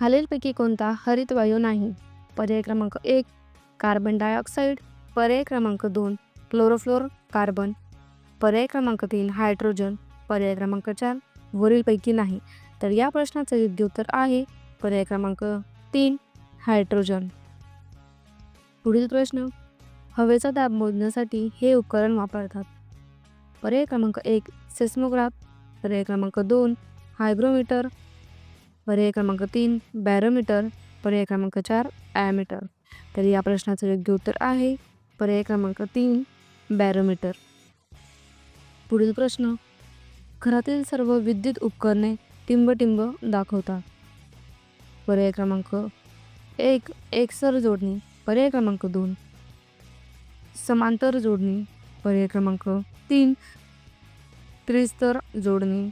खालीलपैकी कोणता हरितवायू नाही. पर्याय क्रमांक एक कार्बन डायऑक्साईड. पर्याय क्रमांक दोन क्लोरोफ्लोर कार्बन. पर्याय क्रमांक तीन हायड्रोजन. पर्याय क्रमांक चार वरीलपैकी नाही. तर या प्रश्नाचं योग्य उत्तर आहे. पर्याय क्रमांक तीन हायड्रोजन. पुढील प्रश्न हवेचा दाब मोजण्यासाठी हे उपकरण वापरतात. पर्याय क्रमांक एक सेस्मोग्राफ. पर्याय क्रमांक दोन हायग्रोमीटर. पर्याय क्रमांक तीन बॅरोमीटर पर्याय क्रमांक चार ॲमीटर तर या प्रश्नाचं योग्य उत्तर आहे. पर्याय क्रमांक तीन बॅरोमीटर पुढील प्रश्न. घरातील सर्व विद्युत उपकरणे टिंबटिंब दाखवतात. पर्याय क्रमांक एक एकसर जोडणी पर्याय क्रमांक दोन. समांतर जोडणी पर्याय क्रमांक तीन. त्रिस्तर जोडणी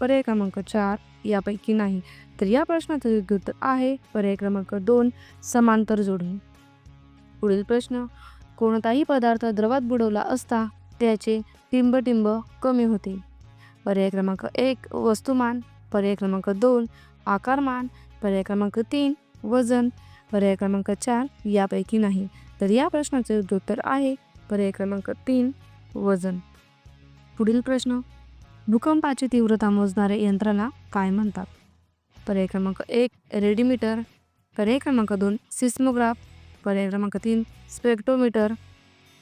पर्याय क्रमांक चार. यापैकी नाही. तर या प्रश्नाचं योग्य उत्तर आहे पर्याय क्रमांक दोन समांतर जोडणी. पुढील प्रश्न कोणताही पदार्थ द्रवात बुडवला असता त्याचे टिंबटिंब कमी होते. पर्याय क्रमांक एक वस्तुमान. पर्याय क्रमांक दोन आकारमान. पर्याय क्रमांक तीन वजन. पर्याय क्रमांक चार यापैकी नाही. तर या प्रश्नाचे योग्य उत्तर आहे पर्याय क्रमांक तीन वजन. पुढील प्रश्न भूकंपाची तीव्रता मोजणारे यंत्राला काय म्हणतात? पर्याय क्रमांक एक रेडिमीटर. पर्याय क्रमांक दोन सिस्मोग्राफ. पर्याय क्रमांक तीन स्पेक्टोमीटर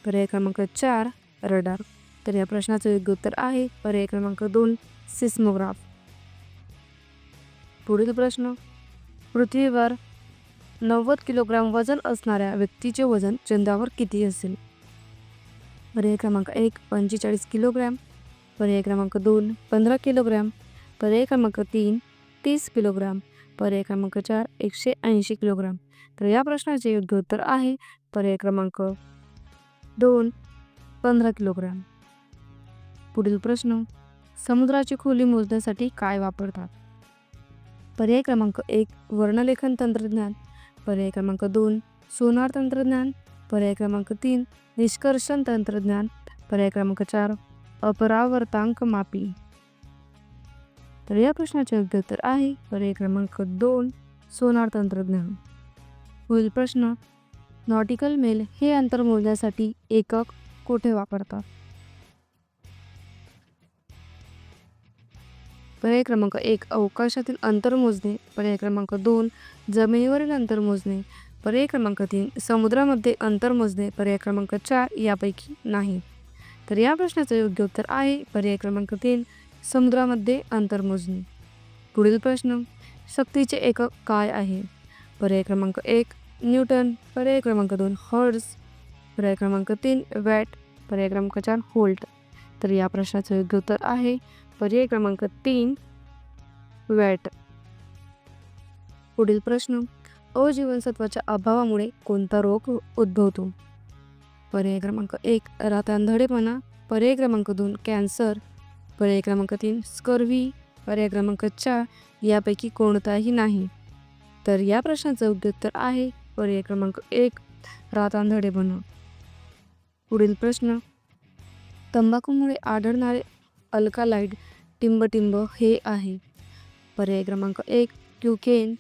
पर्याय क्रमांक चार रडार. तर या प्रश्नाचं योग्य उत्तर आहे. पर्याय क्रमांक दोन सिस्मोग्राफ. पुढील प्रश्न. पृथ्वीवर नव्वद किलोग्राम वजन असणाऱ्या व्यक्तीचे वजन चंद्रावर किती असेल? पर्याय क्रमांक एक पंचेचाळीस किलोग्रॅम. पर्याय क्रमांक दोन पंधरा किलोग्रॅम. पर्याय क्रमांक तीन तीस किलोग्राम. पर्याय क्रमांक चार एकशे ऐंशी किलोग्राम. तर या प्रश्नाचे योग्य उत्तर आहे पर्याय क्रमांक दोन पंधरा किलोग्रॅम. पुढील प्रश्न समुद्राची खोली मोजण्यासाठी काय वापरतात? पर्याय क्रमांक एक वर्णलेखन तंत्रज्ञान. पर्याय क्रमांक दोन सोनार तंत्रज्ञान. पर्याय क्रमांक तीन निष्कर्षण तंत्रज्ञान. पर्याय क्रमांक चार अपरावर्तांक मापी. तर या प्रश्नाचे योग्य उत्तर आहे. पर्याय क्रमांक दोन सोनार तंत्रज्ञान. पुढील प्रश्न नॉटिकल मेल हे अंतर मोजण्यासाठी एकक कोठे वापरतात? पर्याय क्रमांक एक अवकाशातील अंतर मोजणे. पर्याय क्रमांक दोन जमिनीवरील अंतर मोजणे. पर्याय क्रमांक तीन समुद्रामध्ये अंतर मोजणे. पर्याय क्रमांक चार यापैकी नाही. तर या प्रश्नाचं योग्य उत्तर आहे पर्याय क्रमांक तीन समुद्रामध्ये अंतर मोजणे. पुढील प्रश्न शक्तीचे एकक काय आहे? पर्याय क्रमांक एक न्यूटन. पर्याय क्रमांक दोन हर्ड्स पर्याय क्रमांक तीन वॅट. पर्याय क्रमांक चार होल्ट तर या प्रश्नाचं योग्य उत्तर आहे पर्याय क्रमांक तीन वॅट. पुढील प्रश्न अजीवनसत्वाच्या अभावामुळे कोणता रोग उद्भवतो? पर्याय क्रमांक एक रातांधळेपणा पर्याय क्रमांक दोन कॅन्सर पर्याय क्रमांक तीन स्कर्वी पर्याय क्रमांक चार यापैकी कोणताही नाही. तर या प्रश्नाचं योग्य उत्तर आहे पर्याय क्रमांक एक रातांधळेपणा पुढील प्रश्न तंबाखूमुळे आढळणारे अल्कालाइड टिंबटिंब हे आहे. पर्याय क्रमांक एक क्युकेन.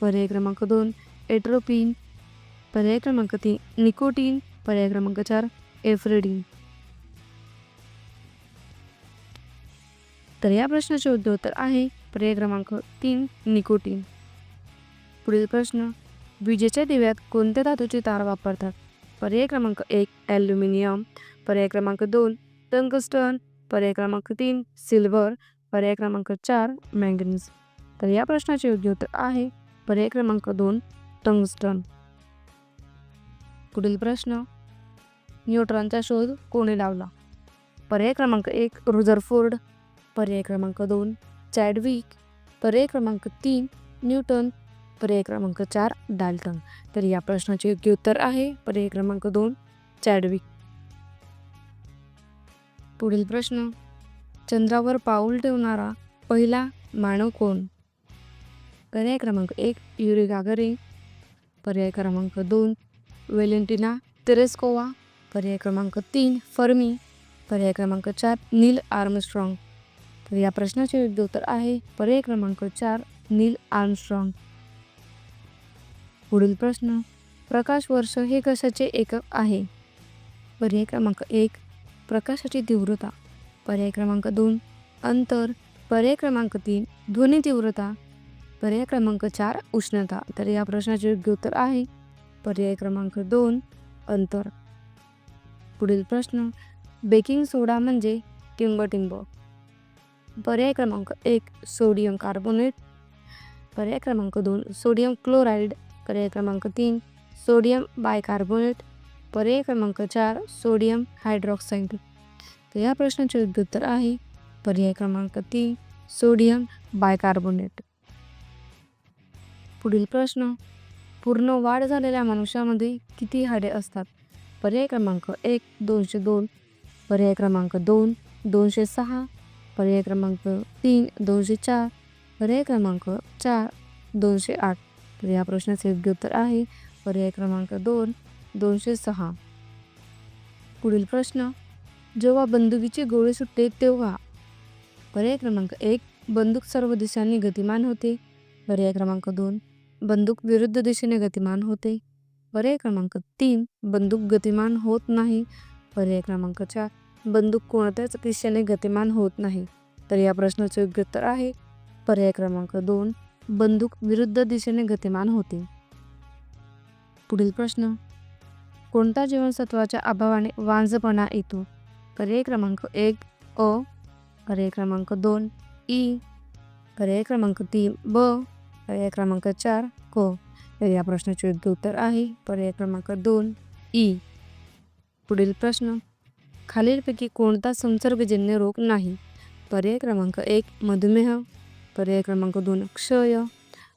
पर्याय क्रमांक दोन एट्रोपिन. पर्याय क्रमांक तीन निकोटीन. पर्याय क्रमांक चार एफ्रेडिन तर या प्रश्नाचे योग्य उत्तर आहे पर्याय क्रमांक तीन निकोटीन. पुढील प्रश्न विजेच्या दिव्यात कोणत्या धातूची तार वापरतात? पर्याय क्रमांक एक ॲल्युमिनियम. पर्याय क्रमांक दोन टंगस्टन. पर्याय क्रमांक तीन सिल्वर पर्याय क्रमांक चार मॅंगनीज. तर या प्रश्नाचे योग्य उत्तर आहे पर्याय क्रमांक दोन टंगस्टन. पुढील प्रश्न न्यूट्रॉनचा शोध कोणी लावला? पर्याय क्रमांक एक रुझरफोर्ड. पर्याय क्रमांक दोन चॅडविक. पर्याय क्रमांक तीन न्यूटन. पर्याय क्रमांक चार डाल्टन. तर या प्रश्नाचे योग्य उत्तर आहे. पर्याय क्रमांक दोन चॅडविक. पुढील प्रश्न. चंद्रावर पाऊल ठेवणारा पहिला मानव कोण? पर्याय क्रमांक एक युरी गागरे पर्याय क्रमांक दोन वेलेंटिना तेरेस्कोवा. पर्याय क्रमांक तीन फर्मी. पर्याय क्रमांक चार नील आर्मस्ट्रॉंग. तर या प्रश्नाचे योग्य उत्तर आहे पर्याय क्रमांक चार नील आर्मस्ट्रॉंग. पुढील प्रश्न प्रकाश वर्ष हे कशाचे एकक आहे? पर्याय क्रमांक एक प्रकाशाची तीव्रता. पर्याय क्रमांक दोन अंतर. पर्याय क्रमांक तीन ध्वनी तीव्रता. पर्याय क्रमांक चार उष्णता. तर या प्रश्नाचे योग्य उत्तर आहे पर्याय क्रमांक दोन अंतर. पुढील प्रश्न. बेकिंग सोडा म्हणजे टिंबटिंब. पर्याय क्रमांक एक सोडियम कार्बोनेट. पर्याय क्रमांक दोन सोडियम क्लोराईड. पर्याय क्रमांक तीन सोडियम बायकार्बोनेट. पर्याय क्रमांक चार सोडियम हायड्रॉक्साईड. तर या प्रश्नाचे उत्तर आहे. पर्याय क्रमांक तीन सोडियम बायकार्बोनेट. पुढील प्रश्न. पूर्ण वाढ झालेल्या मनुष्यामध्ये किती हाडे असतात? पर्याय क्रमांक एक दोनशे दोन पर्याय क्रमांक दोन दोनशे सहा पर्याय क्रमांक तीन दोनशे चार पर्याय क्रमांक चार दोनशे आठ. तर या प्रश्नाचे योग्य उत्तर आहे. पर्याय क्रमांक दोन दोनशे सहा. पुढील प्रश्न जेव्हा बंदुकीचे गोळे सुटते तेव्हा. पर्याय क्रमांक एक बंदूक सर्व दिशांनी गतिमान होते. पर्याय क्रमांक दोन बंदूक विरुद्ध दिशेने गतिमान होते. पर्याय क्रमांक तीन बंदूक गतिमान होत नाही. पर्याय क्रमांक चार बंदूक कोणत्याच दिशेने गतिमान होत नाही. तर या प्रश्नाचे योग्य उत्तर आहे. पर्याय क्रमांक दोन बंदूक विरुद्ध दिशेने गतिमान होते. पुढील प्रश्न. कोणत्या जीवनसत्वाच्या अभावाने वांजपणा येतो? पर्याय क्रमांक एक अ. पर्याय क्रमांक दोन ई. पर्याय क्रमांक तीन ब. पर्याय क्रमांक चार क. तर या प्रश्नाचे योग्य उत्तर आहे. पर्याय क्रमांक दोन ई. पुढील प्रश्न. खालीलपैकी कोणता संसर्गजन्य रोग नाही? पर्याय क्रमांक एक मधुमेह. पर्याय क्रमांक दोन क्षय.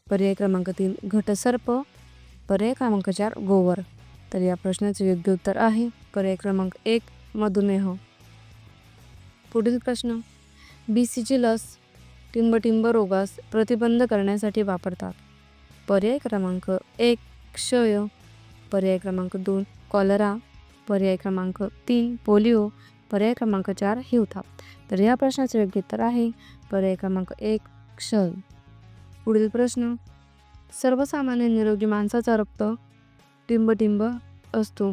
पर्याय क्रमांक तीन घटसर्प. पर्याय क्रमांक चार गोवर. तर या प्रश्नाचे योग्य उत्तर आहे. पर्याय क्रमांक एक मधुमेह. पुढील प्रश्न. बी सीची लस टिंबटिंब रोगास प्रतिबंध करण्यासाठी वापरतात. पर्याय क्रमांक एक क्षय पर्याय क्रमांक दोन कॉलरा पर्याय क्रमांक तीन पोलिओ पर्याय क्रमांक चार हिवथा तर या प्रश्नाचं योग्य उत्तर आहे पर्याय क्रमांक एक क्षय. पुढील प्रश्न सर्वसामान्य निरोगी माणसाचा रक्त टिंबटिंब असतो.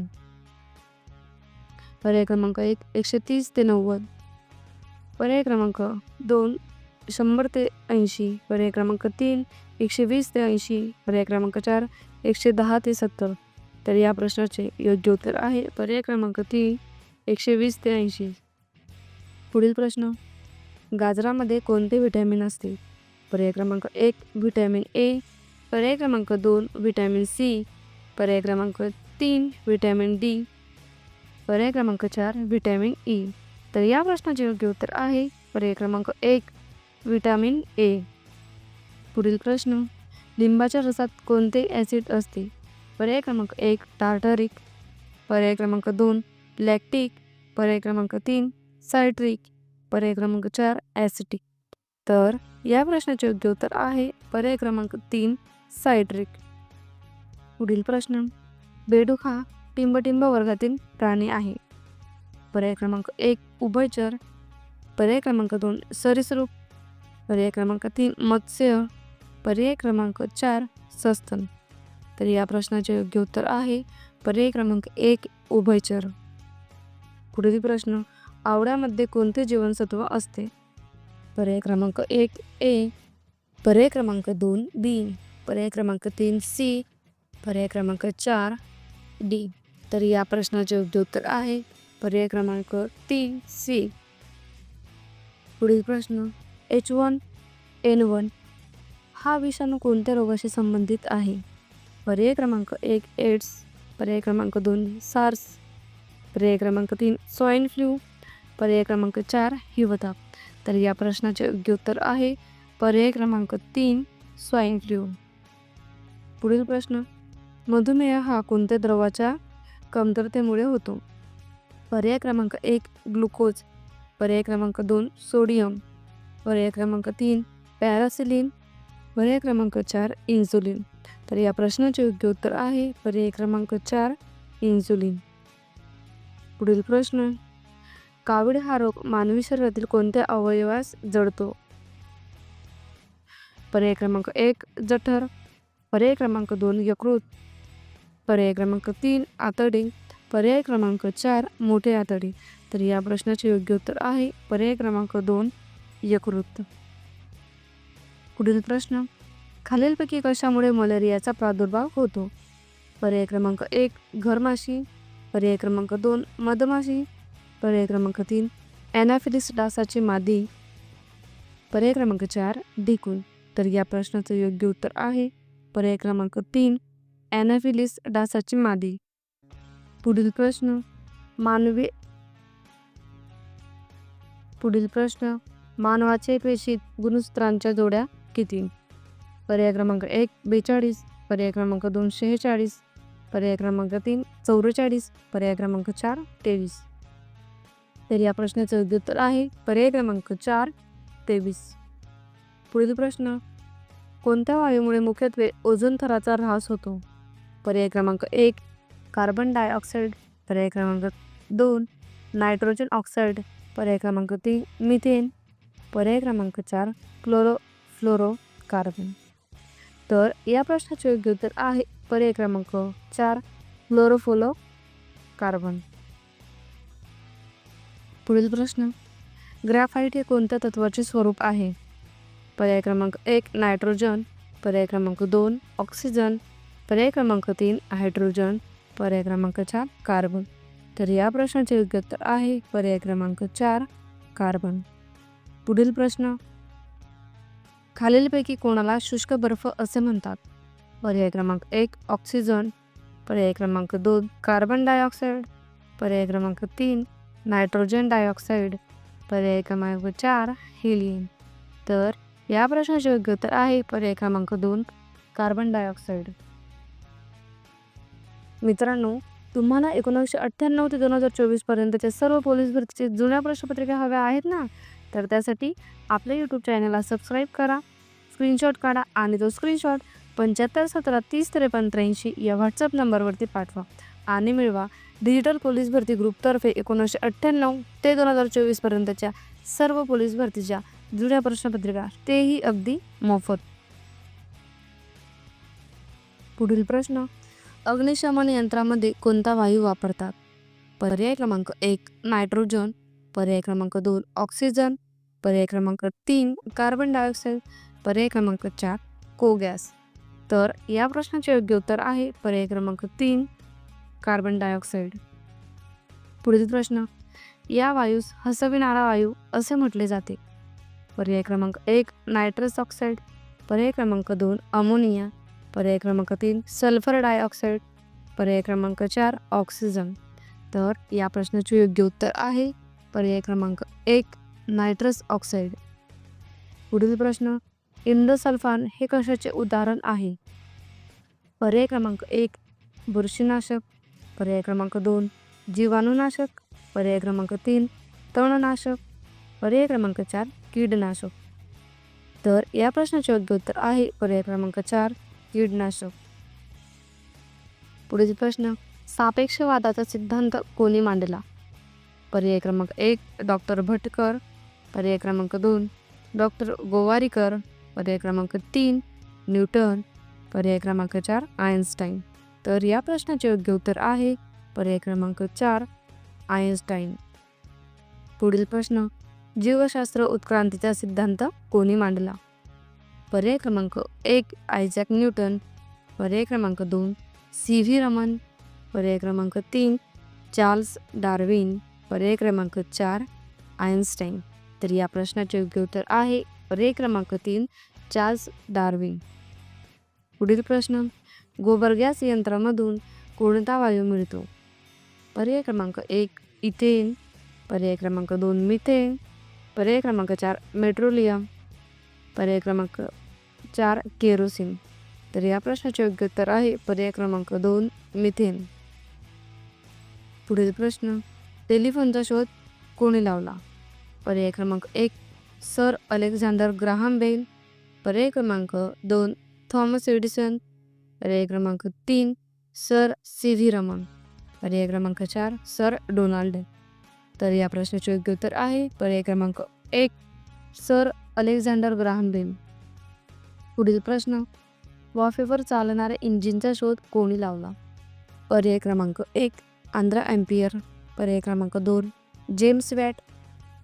पर्याय क्रमांक एक एकशे तीस ते नव्वद. पर्याय क्रमांक दोन शंभर ते ऐंशी पर्याय क्रमांक तीन एकशे वीस ते ऐंशी पर्याय क्रमांक चार एकशे दहा ते सत्तर. तर या प्रश्नाचे योग्य उत्तर आहे पर्याय क्रमांक तीन एकशे वीस ते ऐंशी. पुढील प्रश्न. गाजरामध्ये कोणते व्हिटॅमिन असते? पर्याय क्रमांक एक व्हिटॅमिन ए. पर्याय क्रमांक दोन व्हिटॅमिन सी. पर्याय क्रमांक तीन व्हिटॅमिन डी. पर्याय क्रमांक चार व्हिटॅमिन ई. तर या प्रश्नाचे योग्य उत्तर आहे. पर्याय क्रमांक एक व्हिटॅमिन ए. पुढील प्रश्न. लिंबाच्या रसात कोणते ॲसिड असते? पर्याय क्रमांक एक टार्टरिक. पर्याय क्रमांक दोन लॅक्टिक. पर्याय क्रमांक तीन सायट्रिक. पर्याय क्रमांक चार ॲसिटिक. तर या प्रश्नाचे योग्य उत्तर आहे. पर्याय क्रमांक तीन सायट्रिक. पुढील प्रश्न. बेडूक हा टिंबटिंब वर्गातील प्राणी आहे. पर्याय क्रमांक एक उभयचर. पर्याय क्रमांक दोन सरीसरूप पर्याय क्रमांक तीन मत्स्य पर्याय क्रमांक चार सस्तन. तर या प्रश्नाचे योग्य उत्तर आहे पर्याय क्रमांक एक उभयचर. पुढील प्रश्न आवळ्यामध्ये कोणते जीवनसत्व असते? पर्याय क्रमांक एक ए. पर्याय क्रमांक दोन बी. पर्याय क्रमांक तीन सी. पर्याय क्रमांक चार डी. तर या प्रश्नाचे योग्य उत्तर आहे पर्याय क्रमांक तीन सी. पुढील प्रश्न एच वन एन वन हा विषाणू कोणत्या रोगाशी संबंधित आहे? पर्याय क्रमांक एक एड्स. पर्याय क्रमांक दोन सार्स. पर्याय क्रमांक तीन स्वाईन फ्लू. पर्याय क्रमांक चार हिवताप. तर या प्रश्नाचे योग्य उत्तर आहे पर्याय क्रमांक तीन स्वाईन फ्लू. पुढील प्रश्न. मधुमेह हा कोणत्या द्रवाच्या कमतरतेमुळे होतो? पर्याय क्रमांक एक ग्लुकोज. पर्याय क्रमांक दोन सोडियम. पर्याय क्रमांक तीन पॅरासिलिन. पर्याय क्रमांक चार इन्सुलिन. तर या प्रश्नाचे योग्य उत्तर आहे पर्याय क्रमांक चार इन्सुलिन. पुढील प्रश्न. कावीड हा रोग मानवी शरीरातील कोणत्या अवयवास जडतो? पर्याय क्रमांक एक जठर. पर्याय क्रमांक दोन यकृत. पर्याय क्रमांक तीन आतडी. पर्याय क्रमांक चार मोठे आतडी. तर या प्रश्नाचे योग्य उत्तर आहे पर्याय क्रमांक दोन यकृत पुढील प्रश्न. खालीलपैकी कशामुळे मलेरियाचा प्रादुर्भाव होतो? पर्याय क्रमांक एक घरमाशी. पर्याय क्रमांक दोन मधमाशी. पर्याय क्रमांक तीन ॲनाफिलिस डासाची मादी. पर्याय क्रमांक चार ढिकून. तर या प्रश्नाचं योग्य उत्तर आहे. पर्याय क्रमांक तीन ॲनाफिलिस डासाची मादी. पुढील प्रश्न. मानवी पुढील प्रश्न. मानवाचे पेशीत गुणसूत्रांच्या जोड्या किती? पर्याय क्रमांक एक बेचाळीस. पर्याय क्रमांक दोन शेहेचाळीस. पर्याय क्रमांक तीन चौवेचाळीस. पर्याय क्रमांक चार तेवीस. तर या प्रश्नाचं योग्य उत्तर आहे पर्याय क्रमांक चार तेवीस. पुढील प्रश्न. कोणत्या वायूमुळे मुख्यत्वे ओझोन थराचा ऱ्हास होतो? पर्याय क्रमांक एक कार्बन डायऑक्साईड. पर्याय क्रमांक दोन नायट्रोजन ऑक्साईड. पर्याय क्रमांक तीन मिथेन. पर्याय क्रमांक चार क्लोरो फ्लोरो कार्बन तर या प्रश्नाचे योग्य उत्तर आहे पर्याय क्रमांक चार फ्लोरोफोलो कार्बन पुढील प्रश्न. ग्रॅफाईट हे कोणत्या तत्वाचे स्वरूप आहे? पर्याय क्रमांक एक नायट्रोजन. पर्याय क्रमांक दोन ऑक्सिजन. पर्याय क्रमांक तीन हायड्रोजन. पर्याय क्रमांक चार कार्बन. तर या प्रश्नाचे योग्य उत्तर आहे पर्याय क्रमांक चार कार्बन. पुढील प्रश्न. खालीलपैकी कोणाला शुष्क बर्फ असे म्हणतात? पर्याय क्रमांक एक ऑक्सिजन. पर्याय क्रमांक दोन कार्बन डायऑक्साईड. पर्याय क्रमांक तीन नायट्रोजन डायऑक्साईड. पर्याय क्रमांक चार हिलियम. तर या प्रश्नाचे योग्य उत्तर आहे. पर्याय क्रमांक दोन कार्बन डायऑक्साईड. मित्रांनो तुम्हाला एकोणीसशे अठ्ठ्याण्णव ते दोन हजार चोवीसपर्यंतच्या सर्व पोलीस भरतीचे जुन्या प्रश्नपत्रिका हव्या आहेत ना? तर त्यासाठी आपल्या यूट्यूब चॅनलला सबस्क्राईब करा स्क्रीनशॉट काढा आणि तो स्क्रीनशॉट पंच्याहत्तर सतरा तीस त्रेपन्न त्र्याऐंशी या व्हॉट्सअप नंबरवरती पाठवा. आणि मिळवा डिजिटल पोलीस भरती ग्रुपतर्फे एकोणीसशे अठ्ठ्याण्णव ते दोन हजार चोवीसपर्यंतच्या सर्व पोलीस भरतीच्या जुन्या प्रश्नपत्रिका. तेही अगदी मोफत. पुढील प्रश्न. अग्निशमन यंत्रामध्ये कोणता वायू वापरतात? पर्याय क्रमांक एक नायट्रोजन. पर्याय क्रमांक दोन ऑक्सिजन. पर्याय क्रमांक तीन कार्बन डायऑक्साईड पर्याय क्रमांक चार कोगॅस तर या प्रश्नाचे योग्य उत्तर आहे पर्याय क्रमांक तीन कार्बन डायऑक्साईड पुढील प्रश्न. या वायूस हसविणारा वायू असे म्हटले जाते. पर्याय क्रमांक एक नायट्रस ऑक्साईड पर्याय क्रमांक दोन अमोनिया पर्याय क्रमांक तीन सल्फर डायऑक्साईड पर्याय क्रमांक चार ऑक्सिजन तर या प्रश्नाचे योग्य उत्तर आहे पर्याय क्रमांक एक नायट्रस ऑक्साईड. पुढील प्रश्न इंडोसल्फान हे कशाचे उदाहरण आहे? पर्याय क्रमांक एक बुरशीनाशक. पर्याय क्रमांक दोन जीवाणूनाशक. पर्याय क्रमांक तीन तणनाशक. पर्याय क्रमांक चार कीडनाशक. तर या प्रश्नाचे योग्य उत्तर आहे पर्याय क्रमांक चार कीडनाशक. पुढील प्रश्न सापेक्षवादाचा सिद्धांत कोणी मांडला? पर्याय क्रमांक एक डॉक्टर भटकर. पर्याय क्रमांक दोन डॉक्टर गोवारीकर. पर्याय क्रमांक तीन न्यूटन. पर्याय क्रमांक चार आयन्स्टाईन तर या प्रश्नाचे योग्य उत्तर आहे. पर्याय क्रमांक चार आयन्स्टाईन पुढील प्रश्न जीवशास्त्र उत्क्रांतीचा सिद्धांत कोणी मांडला? पर्याय क्रमांक एक आयझॅक न्यूटन. पर्याय क्रमांक दोन सी व्ही रमन. पर्याय क्रमांक तीन चार्ल्स डार्विन. पर्याय क्रमांक चार आयन्स्टाईन तर या प्रश्नाचे योग्य उत्तर आहे. पर्याय क्रमांक तीन चार्ल्स डार्विन. पुढील प्रश्न गोबर गॅस यंत्रामधून कोणता वायू मिळतो? पर्याय क्रमांक एक इथेन. पर्याय क्रमांक दोन मिथेन. पर्याय क्रमांक चार मेट्रोलियम. पर्याय क्रमांक चार केरोसिन. तर या प्रश्नाचे योग्य उत्तर आहे. पर्याय क्रमांक दोन मिथेन. पुढील प्रश्न टेलिफोनचा शोध कोणी लावला? पर्याय क्रमांक एक सर अलेक्झांडर ग्राहम बेल पर्याय क्रमांक दोन थॉमस एडिसन. पर्याय क्रमांक तीन सर सी व्ही रमन. पर्याय क्रमांक चार सर डोनाल्ड. तर या प्रश्नाचे योग्य उत्तर आहे. पर्याय क्रमांक एक सर अलेक्झांडर ग्राहम बेल पुढील प्रश्न वाफेवर चालणाऱ्या इंजिनचा शोध कोणी लावला? पर्याय क्रमांक एक आंध्रा एम्पियर. पर्याय क्रमांक दोन जेम्स वॅट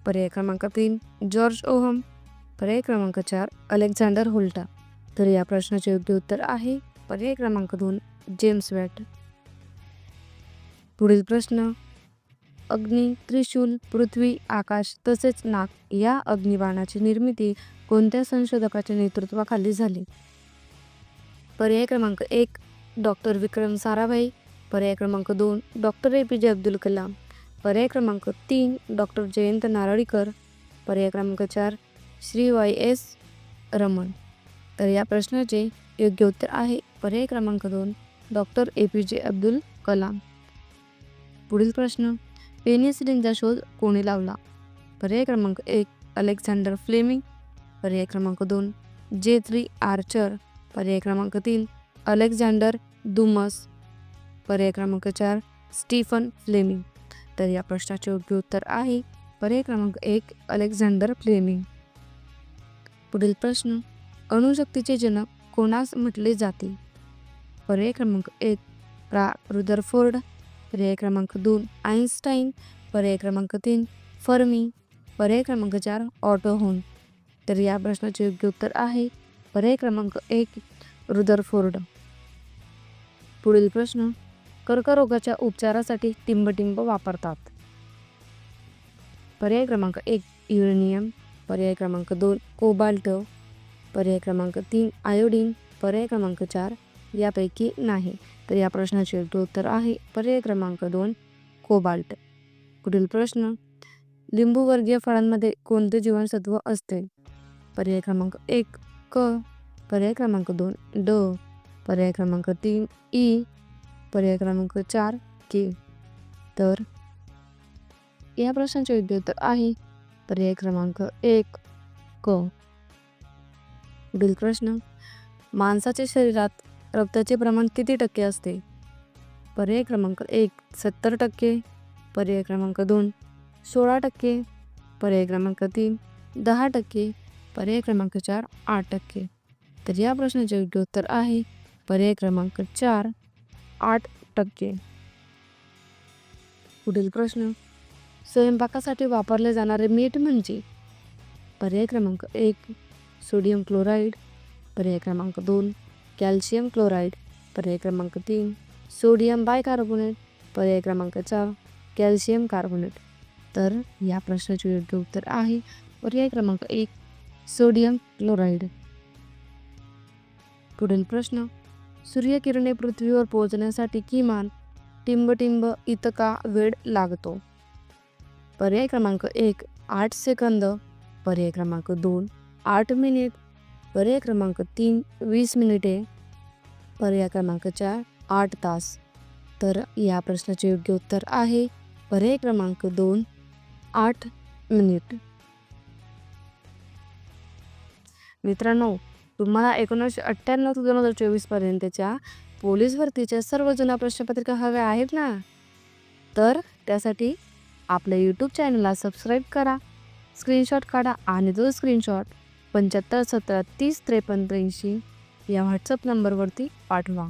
पर्याय क्रमांक तीन जॉर्ज ओहम. पर्याय क्रमांक चार अलेक्झांडर होल्टा. तर या प्रश्नाचे योग्य उत्तर आहे पर्याय क्रमांक दोन जेम्स वॅट. पुढील प्रश्न. अग्नी त्रिशूल पृथ्वी आकाश तसेच नाक या अग्निबाणाची निर्मिती कोणत्या संशोधकाच्या नेतृत्वाखाली झाली? पर्याय क्रमांक एक डॉक्टर विक्रम साराभाई. पर्याय क्रमांक दोन डॉक्टर ए पी जे अब्दुल कलाम. पर्याय क्रमांक तीन डॉक्टर जयंत नारळीकर पर्याय क्रमांक चार श्री वाय एस रमण. तर या प्रश्नाचे योग्य उत्तर आहे पर्याय क्रमांक दोन डॉक्टर ए पी जे अब्दुल कलाम. पुढील प्रश्न पेनिसिलिनचा शोध कोणी लावला? पर्याय क्रमांक एक अलेक्झांडर फ्लेमिंग. पर्याय क्रमांक दोन जे थ्री आर्चर. पर्याय क्रमांक तीन अलेक्झांडर दुमस. पर्याय क्रमांक चार स्टीफन फ्लेमिंग. तर या प्रश्नाचे योग्य उत्तर आहे. पर्याय क्रमांक एक अलेक्झांडर फ्लेमिंग. पुढील प्रश्न अणुशक्तीचे जनक कोणास म्हटले जाते? पर्याय क्रमांक एक प्रा. रुदरफोर्ड. पर्याय क्रमांक दोन आईन्स्टाईन पर्याय क्रमांक तीन फर्मी. पर्याय क्रमांक चार ऑटोहोन. तर या प्रश्नाचे योग्य उत्तर आहे. पर्याय क्रमांक एक रुदरफोर्ड. पुढील प्रश्न कर्करोगाच्या उपचारासाठी टिंबटिंब वापरतात. पर्याय क्रमांक एक युरेनियम पर्याय क्रमांक दोन कोबाल्ट. पर्याय क्रमांक तीन आयोडीन. पर्याय क्रमांक चार यापैकी नाही. तर या प्रश्नाचे उत्तर आहे. पर्याय क्रमांक दोन कोबाल्ट. पुढील प्रश्न. लिंबूवर्गीय फळांमध्ये कोणते जीवनसत्व असते? पर्याय क्रमांक एक क. पर्याय क्रमांक दोन ड. पर्याय क्रमांक तीन ई. पर्याय क्रमांक चार के. तर या प्रश्नाचे योग्य उत्तर आहे. पर्याय क्रमांक एक क. पुढील प्रश्न. माणसाच्या शरीरात रक्ताचे प्रमाण किती टक्के असते? पर्याय क्रमांक एक सत्तर टक्के. पर्याय क्रमांक दोन सोळा टक्के. पर्याय क्रमांक तीन दहा टक्के. पर्याय क्रमांक चार आठ टक्के. तर या प्रश्नाचे योग्य उत्तर आहे. पर्याय क्रमांक चार आठ टक्के. पुढील प्रश्न. स्वयंपाकासाठी वापरले जाणारे मीठ म्हणजे? पर्याय क्रमांक एक सोडियम क्लोराईड. पर्याय क्रमांक दोन कॅल्शियम क्लोराईड. पर्याय क्रमांक तीन सोडियम बायकार्बोनेट. पर्याय क्रमांक चार कॅल्शियम कार्बोनेट. तर या प्रश्नाचे योग्य उत्तर आहे. पर्याय क्रमांक एक सोडियम क्लोराईड. पुढील प्रश्न. सूर्यकिरणे पृथ्वीवर पोहोचण्यासाठी किमान टिंबटिंब इतका वेळ लागतो. पर्याय क्रमांक एक आठ सेकंद. पर्याय क्रमांक दोन आठ मिनिट. पर्याय क्रमांक तीन वीस मिनिटे. पर्याय क्रमांक चार आठ तास. तर या प्रश्नाचे योग्य उत्तर आहे. पर्याय क्रमांक दोन आठ मिनिट. मित्रांनो तुम्हाला एकोणीसशे अठ्ठ्याण्णव ते दोन हजार चोवीसपर्यंतच्या पोलीस भरतीच्या सर्व जुन्या प्रश्नपत्रिका हव्या आहेत ना? तर त्यासाठी आपल्या यूट्यूब चॅनलला सबस्क्राईब करा स्क्रीनशॉट काढा आणि तो स्क्रीनशॉट पंच्याहत्तर सतरा तीस त्रेपन्न त्र्याऐंशी या व्हॉट्सअप नंबरवरती पाठवा.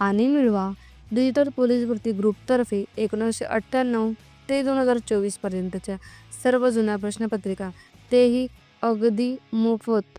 आणि मिळवा डिजिटल पोलीस भरती ग्रुपतर्फे एकोणीसशे अठ्ठ्याण्णव ते दोन हजार चोवीसपर्यंतच्या सर्व जुन्या प्रश्नपत्रिका. तेही अगदी मोफत.